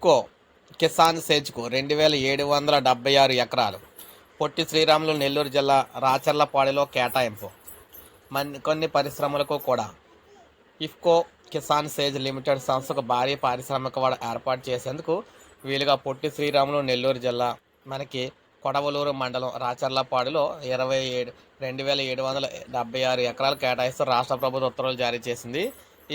ఇఫ్కో కిసాన్ సేజ్కు రెండు వేల ఏడు వందల డెబ్బై ఆరు ఎకరాలు. పొట్టి శ్రీరాములు నెల్లూరు జిల్లా రాచర్లపాడిలో కేటాయింపు. కొన్ని పరిశ్రమలకు కూడా. ఇఫ్కో కిసాన్ సేజ్ లిమిటెడ్ సంస్థకు భారీ పారిశ్రామిక వాడ ఏర్పాటు చేసేందుకు వీలుగా పొట్టి శ్రీరాములు నెల్లూరు జిల్లా మనకి కొడవలూరు మండలం రాచర్లపాడులో ఇరవై ఏడు రెండు వేల ఏడు వందల డెబ్బై ఆరు ఎకరాలు కేటాయిస్తూ రాష్ట్ర ప్రభుత్వం ఉత్తర్వులు జారీ చేసింది.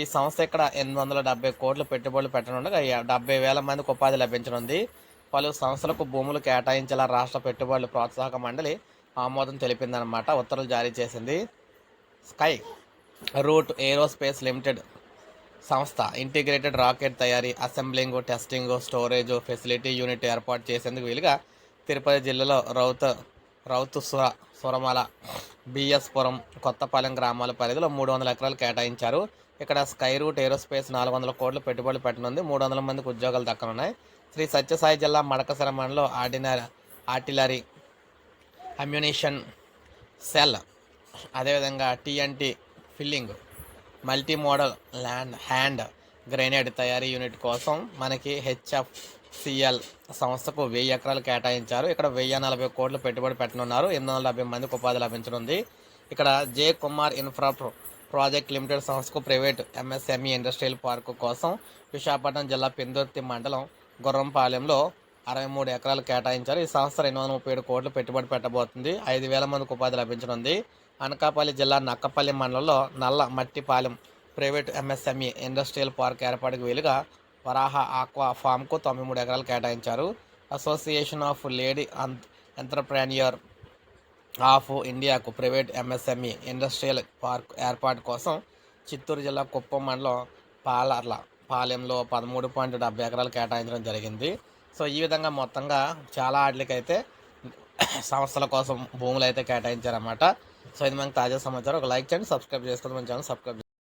ఈ సంస్థ ఇక్కడ ఎనిమిది వందల డెబ్బై కోట్లు పెట్టుబడులు పెట్టనుండగా డెబ్బై వేల మందికి ఉపాధి లభించనుంది. పలు సంస్థలకు భూములు కేటాయించేలా రాష్ట్ర పెట్టుబడులు ప్రోత్సాహక మండలి ఆమోదం తెలిపిందనమాట ఉత్తర్వులు జారీ చేసింది స్కై రూట్ ఏరోస్పేస్ లిమిటెడ్ సంస్థ. ఇంటిగ్రేటెడ్ రాకెట్ తయారీ assembling testing storage facility unit ఏర్పాటు చేసేందుకు వీలుగా తిరుపతి జిల్లాలో రౌత రౌతు సుర సురమల బిఎస్పురం కొత్తపాలెం గ్రామాల పరిధిలో మూడు వందల ఎకరాలు కేటాయించారు. ఇక్కడ స్కై రూట్ ఏరోస్పేస్ నాలుగు వందల కోట్లు పెట్టుబడులు పెట్టనుంది. మూడు వందల మందికి ఉద్యోగాలు దక్కనున్నాయి. శ్రీ సత్యసాయి జిల్లా మడకసర మండలం ఆర్డినరీ ఆర్టిలరీ అమ్యునేషన్ సెల్ అదేవిధంగా TNT filling multi modal land hand grenade తయారీ యూనిట్ కోసం మనకి హెచ్ఎఫ్ సిఎల్ సంస్థకు వెయ్యి ఎకరాలు కేటాయించారు. ఇక్కడ వెయ్యి నలభై కోట్లు పెట్టుబడి పెట్టనున్నారు. ఎనిమిది వందల డెబ్బై మందికి ఉపాధి లభించనుంది. ఇక్కడ J Kumar infra project limited సంస్థకు ప్రైవేట్ ఎంఎస్ఎంఈ ఇండస్ట్రియల్ పార్కు కోసం విశాఖపట్నం జిల్లా పెందుర్తి మండలం గుర్రంపాలెంలో అరవై మూడు ఎకరాలు కేటాయించారు. ఈ సంస్థ రెండు వందల ముప్పై ఏడు కోట్లు పెట్టుబడి పెట్టబోతుంది. ఐదు వేల మందికి ఉపాధి లభించనుంది. అనకాపల్లి జిల్లా నక్కపల్లి మండలంలో Nalla Mattipalem private MSME industrial park ఏర్పాటుకు వీలుగా వరాహ ఆక్వా ఫామ్కు తొంభై మూడు ఎకరాలు కేటాయించారు. Association of lady entrepreneur of ఇండియాకు ప్రైవేట్ ఎంఎస్ఎంఈ ఇండస్ట్రియల్ పార్క్ ఏర్పాటు కోసం చిత్తూరు జిల్లా కుప్పం మండలం పాలర్ల పాలెంలో పదమూడు పాయింట్ డెబ్బై ఎకరాలు కేటాయించడం జరిగింది. సో ఈ విధంగా మొత్తంగా చాలా ఆటలకైతే సంస్థల కోసం భూములు అయితే కేటాయించారన్నమాట. సో ఇది మనకు తాజా సమాచారం. ఒక లైక్ చేయండి సబ్స్క్రైబ్ చేసుకోండి. మన ఛానల్ సబ్స్క్రైబ్